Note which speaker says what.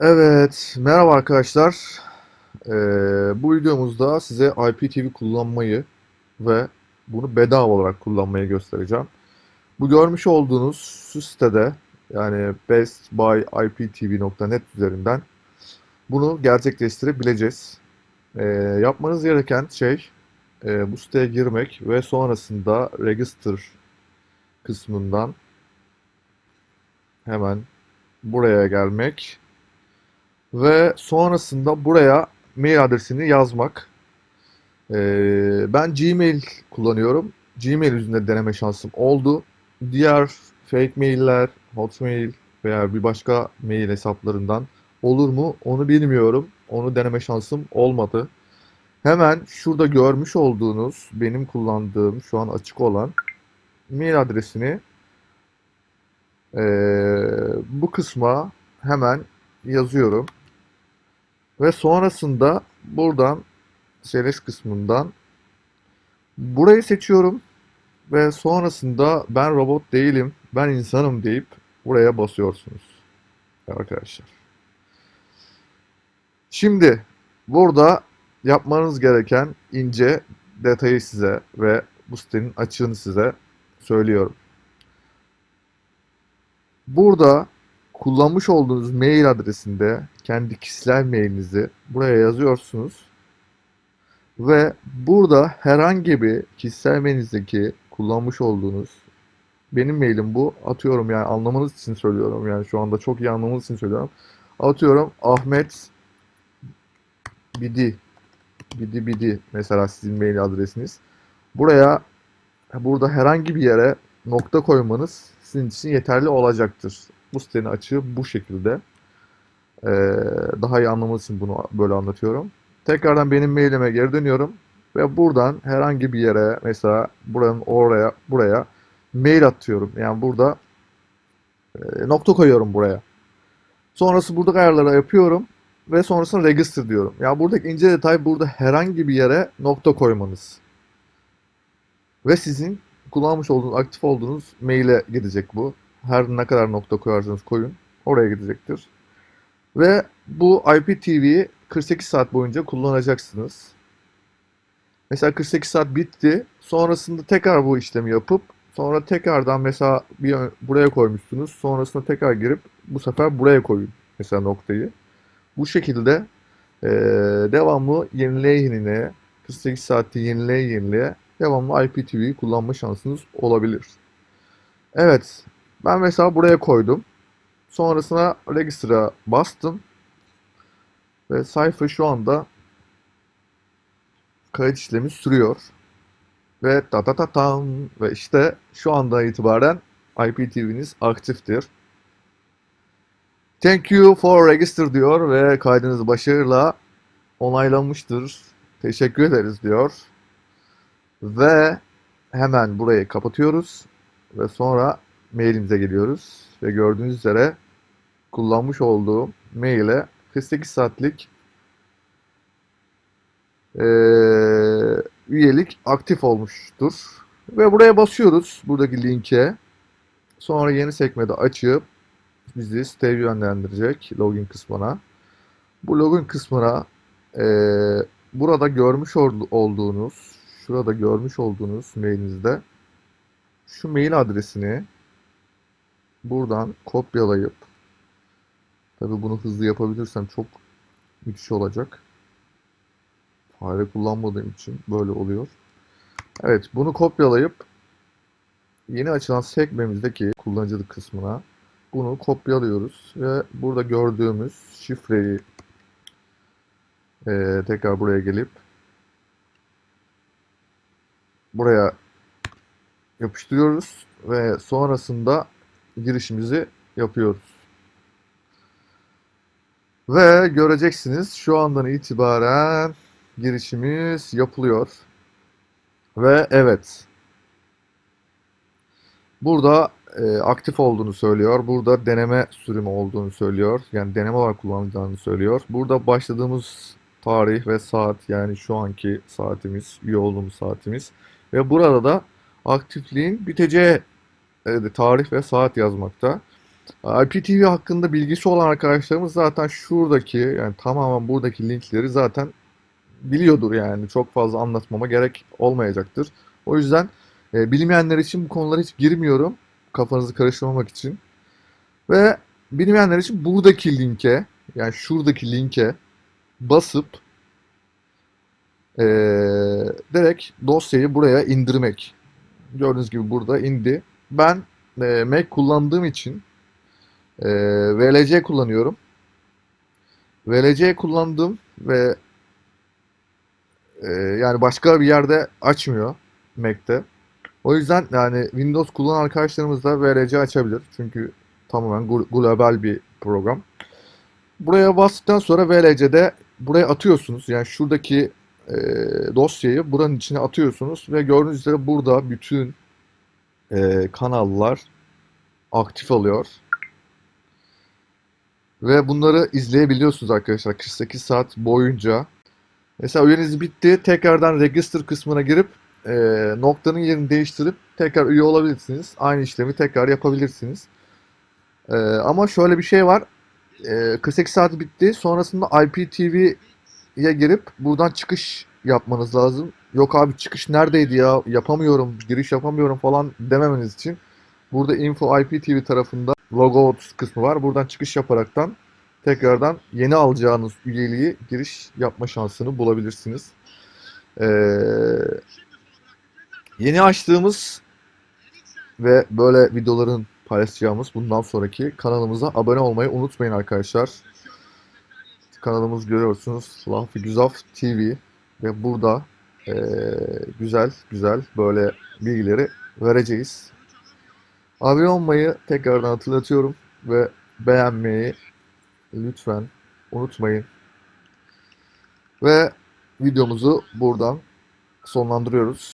Speaker 1: Evet, merhaba arkadaşlar. Ee, bu videomuzda size IPTV kullanmayı ve bunu bedava olarak kullanmayı göstereceğim. Bu görmüş olduğunuz sitede yani bestbuyiptv.net üzerinden bunu gerçekleştirebileceğiz. Ee, yapmanız gereken şey e, bu siteye girmek ve sonrasında register kısmından hemen buraya gelmek. Ve sonrasında buraya mail adresini yazmak. Ee, ben Gmail kullanıyorum. Gmail üzerinde deneme şansım oldu. Diğer fake mailler, Hotmail veya bir başka mail hesaplarından olur mu onu bilmiyorum. Onu deneme şansım olmadı. Hemen şurada görmüş olduğunuz benim kullandığım şu an açık olan mail adresini ee, bu kısma hemen yazıyorum. Ve sonrasında buradan series kısmından burayı seçiyorum. Ve sonrasında ben robot değilim, ben insanım deyip buraya basıyorsunuz. Arkadaşlar. Şimdi burada yapmanız gereken ince detayı size ve bu sitenin açığını size söylüyorum. Burada kullanmış olduğunuz mail adresinde kendi kişisel mailinizi buraya yazıyorsunuz. Ve burada herhangi bir kişisel mailinizdeki kullanmış olduğunuz benim mailim bu. Atıyorum yani anlamanız için söylüyorum. Yani şu anda çok iyi anlamanız için söylüyorum. Atıyorum Ahmet Bidi Bidi Bidi mesela sizin mail adresiniz. Buraya burada herhangi bir yere nokta koymanız sizin için yeterli olacaktır. Bu sitenin açığı bu şekilde. Ee, daha iyi anlamanız için bunu böyle anlatıyorum. Tekrardan benim mailime geri dönüyorum. Ve buradan herhangi bir yere mesela buranın oraya buraya mail atıyorum. Yani burada e, nokta koyuyorum buraya. Sonrası burada ayarları yapıyorum. Ve sonrasında register diyorum. Yani buradaki ince detay burada herhangi bir yere nokta koymanız. Ve sizin kullanmış olduğunuz, aktif olduğunuz maile gidecek bu. Her ne kadar nokta koyarsanız koyun. Oraya gidecektir. Ve bu IPTV'yi 48 saat boyunca kullanacaksınız. Mesela 48 saat bitti. Sonrasında tekrar bu işlemi yapıp sonra tekrardan mesela bir buraya koymuşsunuz. Sonrasında tekrar girip bu sefer buraya koyun. Mesela noktayı. Bu şekilde eee, devamlı yenileye yenileye 48 saatte yenileye yenileye devamlı IPTV'yi kullanma şansınız olabilir. Evet. Ben mesela buraya koydum. Sonrasına Register'a bastım. Ve sayfa şu anda kayıt işlemi sürüyor. Ve ta ta ta tam ve işte şu andan itibaren IPTV'niz aktiftir. Thank you for register diyor ve kaydınız başarıyla onaylanmıştır. Teşekkür ederiz diyor. Ve hemen burayı kapatıyoruz ve sonra mailimize geliyoruz ve gördüğünüz üzere kullanmış olduğum maile 48 saatlik eee, üyelik aktif olmuştur. Ve buraya basıyoruz buradaki linke. Sonra yeni sekmede açıp bizi siteye yönlendirecek login kısmına. Bu login kısmına eee, burada görmüş ol- olduğunuz, şurada görmüş olduğunuz mailinizde şu mail adresini buradan kopyalayıp tabii bunu hızlı yapabilirsem çok müthiş olacak. Fare kullanmadığım için böyle oluyor. Evet, bunu kopyalayıp yeni açılan sekmemizdeki kullanıcılık kısmına bunu kopyalıyoruz ve burada gördüğümüz şifreyi eee, tekrar buraya gelip buraya yapıştırıyoruz ve sonrasında girişimizi yapıyoruz. Ve göreceksiniz şu andan itibaren girişimiz yapılıyor. Ve evet, burada e, aktif olduğunu söylüyor. Burada deneme sürümü olduğunu söylüyor. Yani deneme olarak kullanılacağını söylüyor. Burada başladığımız tarih ve saat yani şu anki saatimiz, üye olduğumuz saatimiz. Ve burada da aktifliğin biteceği e, tarih ve saat yazmakta. IPTV hakkında bilgisi olan arkadaşlarımız zaten şuradaki yani tamamen buradaki linkleri zaten biliyordur yani. Çok fazla anlatmama gerek olmayacaktır. O yüzden e, bilmeyenler için bu konulara hiç girmiyorum. Kafanızı karıştırmamak için. Ve bilmeyenler için buradaki linke yani şuradaki linke basıp e, direkt dosyayı buraya indirmek. Gördüğünüz gibi burada indi. Ben e, Mac kullandığım için e, VLC kullanıyorum. VLC kullandım ve e, yani başka bir yerde açmıyor Mac'te. O yüzden yani Windows kullanan arkadaşlarımız da VLC açabilir. Çünkü tamamen glo- global bir program. Buraya bastıktan sonra VLC'de buraya atıyorsunuz. Yani şuradaki e, dosyayı buranın içine atıyorsunuz ve gördüğünüz üzere burada bütün e, kanallar aktif oluyor. Ve bunları izleyebiliyorsunuz arkadaşlar 48 saat boyunca. Mesela üyeniz bitti. Tekrardan register kısmına girip e, noktanın yerini değiştirip tekrar üye olabilirsiniz. Aynı işlemi tekrar yapabilirsiniz. E, ama şöyle bir şey var. E, 48 saat bitti. Sonrasında IPTV'ye girip buradan çıkış yapmanız lazım. Yok abi çıkış neredeydi ya? Yapamıyorum, giriş yapamıyorum falan dememeniz için burada Info IPTV tarafında logo kısmı var. Buradan çıkış yaparaktan tekrardan yeni alacağınız üyeliği giriş yapma şansını bulabilirsiniz. Ee, yeni açtığımız ve böyle videoların paylaşacağımız bundan sonraki kanalımıza abone olmayı unutmayın arkadaşlar. Kanalımız görüyorsunuz Lafı Güzaf TV ve burada eee, güzel güzel böyle bilgileri vereceğiz. Abone olmayı tekrardan hatırlatıyorum ve beğenmeyi lütfen unutmayın. Ve videomuzu buradan sonlandırıyoruz.